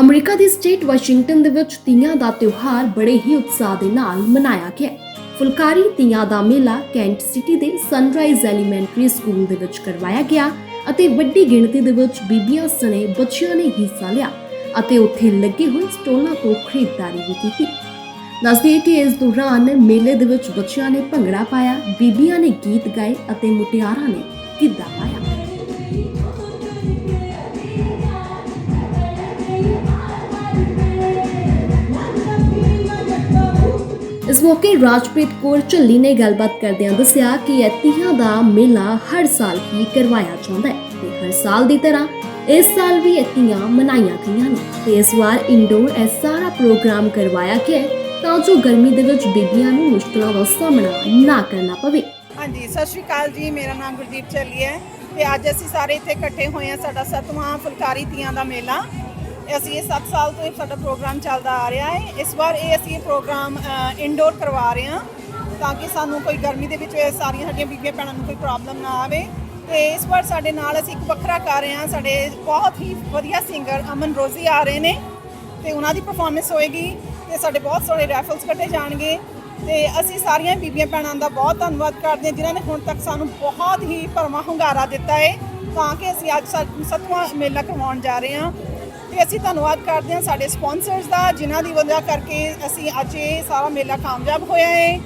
America ਦੀ state Washington ਦੇ ਵਿੱਚ ਤੀਆਂ ਦਾ ਤਿਉਹਾਰ ਬੜੇ ਹੀ ਉਤਸ਼ਾਹ ਦੇ ਨਾਲ ਮਨਾਇਆ ਗਿਆ। ਫੁਲਕਾਰੀ ਤੀਆਂ ਦਾ ਮੇਲਾ ਕੈਂਟ ਸਿਟੀ ਦੇ ਸਨਰਾਈਜ਼ ਐਲੀਮੈਂਟਰੀ ਸਕੂਲ ਦੇ ਵਿੱਚ ਕਰਵਾਇਆ ਗਿਆ ਅਤੇ ਵੱਡੀ ਗਿਣਤੀ ਦੇ ਵਿੱਚ ਬੀਬੀਆਂ ਸਣੇ ਬੱਚਿਆਂ ਨੇ ਹਿੱਸਾ ਲਿਆ ਅਤੇ ਉੱਥੇ ਲੱਗੇ ਹੋਏ ਸਟੋਲਾਂ ਤੋਂ ਖਰੀਦਦਾਰੀ ਵੀ ਕੀਤੀ। ਦੱਸਦੀਏ ਕਿ ਇਸ ਦੌਰਾਨ ਮੇਲੇ ਦੇ ਵਿੱਚ ਬੱਚਿਆਂ ਨੇ ਭੰਗੜਾ ਪਾਇਆ, ਬੀਬੀਆਂ ਨੇ ਗੀਤ ਗਾਏ ਅਤੇ ਮੁਟਿਆਰਾਂ ਨੇ ਗਿੱਧਾ ਪਾਇਆ। ਮੌਕੇ ਰਾਜਪ੍ਰੀਤ ਕੌਰ ਝੱਲੀ ਨੇ ਗੱਲਬਾਤ ਕਰਦਿਆਂ ਦੱਸਿਆ ਕਿ ਇਹ ਤੀਆਂ ਦਾ ਮੇਲਾ ਹਰ ਸਾਲ ਹੀ ਕਰਵਾਇਆ ਜਾਂਦਾ ਹੈ ਤੇ ਹਰ ਸਾਲ ਦੀ ਤਰ੍ਹਾਂ ਇਸ ਸਾਲ ਵੀ ਇਹ ਤੀਆਂ ਮਨਾਈਆਂ ਗਈਆਂ ਨੇ। ਤੇ ਇਸ ਵਾਰ ਇੰਡੋਰ ਇਹ ਸਾਰਾ ਪ੍ਰੋਗਰਾਮ ਕਰਵਾਇਆ ਗਿਆ ਹੈ, ਤਾਂ ਜੋ ਗਰਮੀ ਦੇ ਵਿੱਚ ਬੀਬੀਆਂ ਨੂੰ ਮੁਸ਼ਕਲਾਂ ਦਾ ਸਾਹਮਣਾ ਨਾ ਕਰਨਾ ਪਵੇ। ਹਾਂਜੀ, ਸਤਿ ਸ਼੍ਰੀ ਅਕਾਲ ਜੀ, ਮੇਰਾ ਨਾਮ ਗੁਰਦੀਪ ਚੱਲੀ ਹੈ ਤੇ ਅੱਜ ਅਸੀਂ ਸਾਰੇ ਇੱਥੇ ਇਕੱਠੇ ਹੋਏ ਹਾਂ ਸਾਡਾ ਸਤਵਾਂ ਫੁਲਕਾਰੀ ਤੀਆਂ ਦਾ ਮੇਲਾ। ਅਸੀਂ ਇਹ 7 ਸਾਲ ਤੋਂ ਇਹ ਸਾਡਾ ਪ੍ਰੋਗਰਾਮ ਚੱਲਦਾ ਆ ਰਿਹਾ ਹੈ। ਇਸ ਵਾਰ ਇਹ ਅਸੀਂ ਇਹ ਪ੍ਰੋਗਰਾਮ ਇਨਡੋਰ ਕਰਵਾ ਰਹੇ ਹਾਂ ਤਾਂ ਕਿ ਸਾਨੂੰ ਕੋਈ ਗਰਮੀ ਦੇ ਵਿੱਚ ਇਹ ਸਾਰੀਆਂ ਸਾਡੀਆਂ ਬੀਬੀਆਂ ਭੈਣਾਂ ਨੂੰ ਕੋਈ ਪ੍ਰੋਬਲਮ ਨਾ ਆਵੇ। ਤੇ ਇਸ ਵਾਰ ਸਾਡੇ ਨਾਲ ਅਸੀਂ ਇੱਕ ਵੱਖਰਾ ਕਰ ਰਹੇ ਹਾਂ। ਸਾਡੇ ਬਹੁਤ ਹੀ ਵਧੀਆ ਸਿੰਗਰ ਅਮਨ ਰੋਜ਼ੀ ਆ ਰਹੇ ਨੇ ਤੇ ਉਹਨਾਂ ਦੀ ਪਰਫਾਰਮੈਂਸ ਹੋਏਗੀ ਤੇ ਸਾਡੇ ਬਹੁਤ ਸਾਰੇ ਰੈਫਲਸ ਕੱਢੇ ਜਾਣਗੇ। ਤੇ ਅਸੀਂ ਸਾਰੀਆਂ ਬੀਬੀਆਂ ਭੈਣਾਂ ਦਾ ਬਹੁਤ ਧੰਨਵਾਦ ਕਰਦੇ ਹਾਂ, ਜਿਨ੍ਹਾਂ ਨੇ ਹੁਣ ਤੱਕ ਸਾਨੂੰ ਬਹੁਤ ਹੀ ਭਰਵਾਂ ਹੁੰਗਾਰਾ ਦਿੱਤਾ ਹੈ ਤਾਂ ਕਿ ਅਸੀਂ ਅੱਜ ਸਾ- ਸੱਤਵਾਂ ਮੇਲਾ ਕਰਵਾਉਣ ਜਾ ਰਹੇ ਹਾਂ। ਤੇ ਅਸੀਂ ਧੰਨਵਾਦ ਕਰਦੇ ਹਾਂ ਸਾਡੇ ਸਪਾਂਸਰਸ ਦਾ, ਜਿਨ੍ਹਾਂ ਦੀ ਵਜ੍ਹਾ ਕਰਕੇ ਅਸੀਂ ਅੱਜ ਇਹ ਸਾਰਾ ਮੇਲਾ ਕਾਮਯਾਬ ਹੋਇਆ ਹੈ।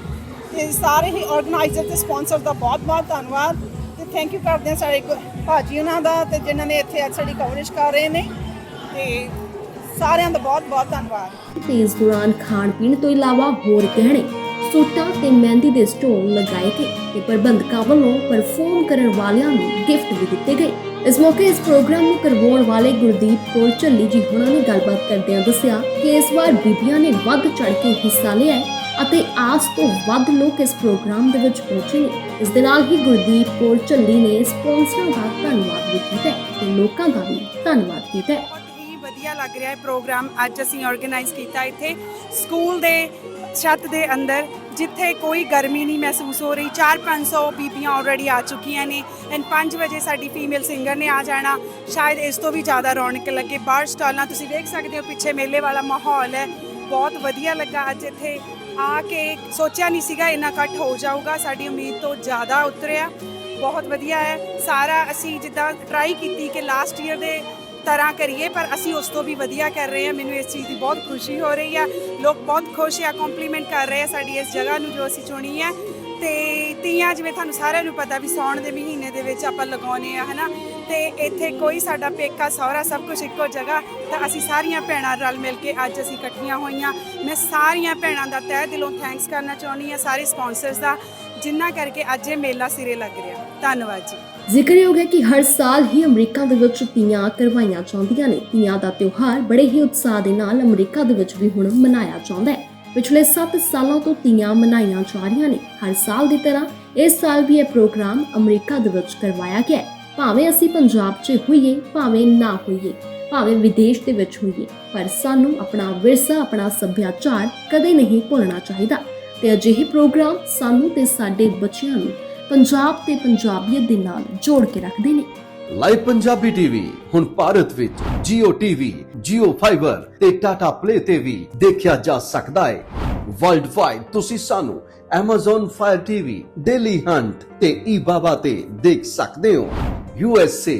ਤੇ ਸਾਰੇ ਹੀ ਆਰਗੇਨਾਈਜ਼ਰ ਤੇ ਸਪਾਂਸਰ ਦਾ ਬਹੁਤ ਬਹੁਤ ਧੰਨਵਾਦ ਤੇ ਥੈਂਕ ਯੂ ਕਰਦੇ ਹਾਂ ਸਾਡੇ ਗੁ- ਭਾਜੀ ਉਹਨਾਂ ਦਾ ਤੇ ਜਿਨ੍ਹਾਂ ਨੇ ਇੱਥੇ ਅੱਜ ਸਾਡੀ ਕਵਰੇਜ ਕਰ ਰਹੇ ਨੇ। ਤੇ ਸਾਰਿਆਂ ਦਾ ਬਹੁਤ ਬਹੁਤ ਧੰਨਵਾਦ। ਤੇ ਇਸ ਦੌਰਾਨ ਖਾਣ ਪੀਣ ਤੋਂ ਇਲਾਵਾ ਹੋਰ ਗਹਿਣੇ, ਸੂਟਾਂ ਤੇ ਮਹਿੰਦੀ ਦੇ ਸਟੋਲ ਲਗਾਏ ਗਏ ਤੇ ਪ੍ਰਬੰਧਕਾਂ ਵੱਲੋਂ ਪਰਫਾਰਮ ਕਰਨ ਵਾਲਿਆਂ ਨੂੰ ਗਿਫਟ ਵੀ ਦਿੱਤੇ ਗਏ। ਇਸ ਮੌਕੇ ਇਸ ਪ੍ਰੋਗਰਾਮ ਨੂੰ ਕਰਵਾਉਣ ਵਾਲੇ ਗੁਰਦੀਪ ਕੌਰ ਝੱਲੀ ਜੀ ਹੁਣਾਂ ਨੇ ਗੱਲਬਾਤ ਕਰਦਿਆਂ ਦੱਸਿਆ ਕਿ ਇਸ ਵਾਰ ਬੀਬੀਆਂ ਨੇ ਵੱਧ ਚੜ ਕੇ ਹਿੱਸਾ ਲਿਆ ਹੈ ਅਤੇ ਆਸ ਤੋਂ ਵੱਧ ਲੋਕ ਇਸ ਪ੍ਰੋਗਰਾਮ ਦੇ ਵਿੱਚ ਪਹੁੰਚੇ ਨੇ। ਇਸ ਦੇ ਨਾਲ ਹੀ ਗੁਰਦੀਪ ਕੌਰ ਝੱਲੀ ਨੇ ਸਪਾਂਸਰਾਂ ਦਾ ਧੰਨਵਾਦ ਵੀ ਕੀਤਾ ਤੇ ਲੋਕਾਂ ਦਾ ਵੀ ਧੰਨਵਾਦ ਕੀਤਾ ਬਹੁਤ ਹੀ ਵਧੀਆ ਲੱਗ ਰਿਹਾ ਹੈ ਪ੍ਰੋਗਰਾਮ ਅੱਜ ਅਸੀਂ ਆਰਗੇਨਾਈਜ਼ ਕੀਤਾ ਇੱਥੇ। ਸਕੂਲ ਦੇ ਛੱਤ ਦੇ ਅੰਦਰ ਜਿੱਥੇ ਕੋਈ ਗਰਮੀ ਨਹੀਂ ਮਹਿਸੂਸ ਹੋ ਰਹੀ 4-500 ਬੀਬੀਆਂ ਆਲਰੇਡੀ ਆ ਚੁੱਕੀਆਂ ਨੇ ਐਂਡ 5 ਵਜੇ ਸਾਡੀ ਫੀਮੇਲ ਸਿੰਗਰ ਨੇ ਆ ਜਾਣਾ। ਸ਼ਾਇਦ ਇਸ ਤੋਂ ਵੀ ਜ਼ਿਆਦਾ ਰੌਣਕ ਲੱਗੇ। ਬਾਹਰ ਸਟਾਲਾਂ ਤੁਸੀਂ ਵੇਖ ਸਕਦੇ ਹੋ, ਪਿੱਛੇ ਮੇਲੇ ਵਾਲਾ ਮਾਹੌਲ ਹੈ। ਬਹੁਤ ਵਧੀਆ ਲੱਗਾ ਅੱਜ ਇੱਥੇ ਆ ਕੇ। ਸੋਚਿਆ ਨਹੀਂ ਸੀਗਾ ਇੰਨਾ ਇਕੱਠ ਹੋ ਜਾਊਗਾ। ਸਾਡੀ ਉਮੀਦ ਤੋਂ ਜ਼ਿਆਦਾ ਉਤਰਿਆ। ਬਹੁਤ ਵਧੀਆ ਹੈ। ਸਾਰਾ ਅਸੀਂ ਜਿੱਦਾਂ ਟਰਾਈ ਕੀਤੀ ਕਿ ਲਾਸਟ ਈਅਰ ਦੇ ਤਰ੍ਹਾਂ ਕਰੀਏ, ਪਰ ਅਸੀਂ ਉਸ ਤੋਂ ਵੀ ਵਧੀਆ ਕਰ ਰਹੇ ਹਾਂ। ਮੈਨੂੰ ਇਸ ਚੀਜ਼ ਦੀ ਬਹੁਤ ਖੁਸ਼ੀ ਹੋ ਰਹੀ ਆ। ਲੋਕ ਬਹੁਤ ਖੁਸ਼ ਆ ਕੰਪਲੀਮੈਂਟ ਕਰ ਰਹੇ ਆ ਸਾਡੀ ਇਸ ਜਗ੍ਹਾ ਨੂੰ ਜੋ ਅਸੀਂ ਚੁਣੀ ਹੈ ਤੇ ਤੀਆਂ ਜਿਵੇਂ ਤੁਹਾਨੂੰ ਸਾਰਿਆਂ ਨੂੰ ਪਤਾ ਵੀ ਸੌਣ ਦੇ ਮਹੀਨੇ ਦੇ ਵਿੱਚ ਆਪਾਂ ਲਗਾਉਨੇ ਆ, ਹਨਾ? ਤੇ ਇੱਥੇ ਕੋਈ ਸਾਡਾ ਪੇਕਾ, ਸਹੁਰਾ ਸਭ ਕੁਝ ਇੱਕੋ ਜਗ੍ਹਾ, ਤਾਂ ਅਸੀਂ ਸਾਰੀਆਂ ਭੈਣਾਂ ਰਲ ਮਿਲ ਕੇ ਅੱਜ ਅਸੀਂ ਇਕੱਠੀਆਂ ਹੋਈਆਂ। ਮੈਂ ਸਾਰੀਆਂ ਭੈਣਾਂ ਦਾ ਤਹਿ ਦਿਲੋਂ ਥੈਂਕਸ ਕਰਨਾ ਚਾਹੁੰਦੀ ਹਾਂ, ਸਾਰੇ ਸਪਾਂਸਰਸ ਦਾ। ਜਿੰਨਾ ਕਰਕੇ ਅੱਜ ਇਹ ਮੇਲਾ ਸਿਰੇ ਲੱਗ ਰਿਹਾ। ਧੰਨਵਾਦ ਜੀ। ਜ਼ਿਕਰਯੋਗ ਹੈ ਕਿ ਹਰ ਸਾਲ ਹੀ ਅਮਰੀਕਾ ਦੇ ਵਿੱਚ ਤੀਆਂ ਕਰਵਾਈਆਂ ਜਾਂਦੀਆਂ ਨੇ। ਤੀਆਂ ਦਾ ਤਿਉਹਾਰ ਬੜੇ ਹੀ ਉਤਸ਼ਾਹ ਦੇ ਨਾਲ ਅਮਰੀਕਾ ਦੇ ਵਿੱਚ ਵੀ ਹੁਣ ਮਨਾਇਆ ਜਾਂਦਾ ਹੈ। ਪਿਛਲੇ 7 ਸਾਲਾਂ ਤੋਂ ਤੀਆਂ ਮਨਾਈਆਂ ਜਾ ਰਹੀਆਂ ਨੇ। ਹਰ ਸਾਲ ਦੀ ਤਰ੍ਹਾਂ ਇਸ ਸਾਲ ਵੀ ਇਹ ਪ੍ਰੋਗਰਾਮ ਅਮਰੀਕਾ ਦੇ ਵਿੱਚ ਕਰਵਾਇਆ ਗਿਆ ਭਾਵੇਂ ਅਸੀਂ ਪੰਜਾਬ 'ਚ ਹੋਈਏ, ਭਾਵੇਂ ਨਾ ਹੋਈਏ, ਭਾਵੇਂ ਵਿਦੇਸ਼ ਦੇ ਵਿੱਚ ਹੋਈਏ, ਪਰ ਸਾਨੂੰ ਆਪਣਾ ਵਿਰਸਾ, ਆਪਣਾ ਸੱਭਿਆਚਾਰ ਕਦੇ ਨਹੀਂ ਭੁੱਲਣਾ ਚਾਹੀਦਾ। ਤੇ ਅਜਿਹੇ ਪ੍ਰੋਗਰਾਮ ਸਾਨੂੰ ਤੇ ਸਾਡੇ ਬੱਚਿਆਂ ਨੂੰ ਪੰਜਾਬ ਤੇ ਪੰਜਾਬੀਅਤ ਦੇ ਨਾਲ ਜੋੜ ਕੇ ਰੱਖਦੇ ਨੇ। ਲਾਈਵ ਪੰਜਾਬੀ ਟੀਵੀ ਹੁਣ ਭਾਰਤ ਵਿੱਚ Jio TV, Jio Fiber ਤੇ Tata Play ਤੇ ਵੀ ਦੇਖਿਆ ਜਾ ਸਕਦਾ ਹੈ। ਵਰਲਡ ਵਾਈਡ ਤੁਸੀਂ ਸਾਨੂੰ Amazon Fire TV, Daily Hunt ਤੇ eBaba ਤੇ ਦੇਖ ਸਕਦੇ ਹੋ। USA,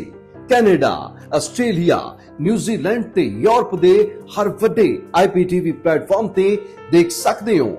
Canada, Australia, New Zealand ਤੇ ਯੂਰਪ ਦੇ ਹਰ ਵੱਡੇ IPTV ਪਲੇਟਫਾਰਮ ਤੇ ਦੇਖ ਸਕਦੇ ਹੋ।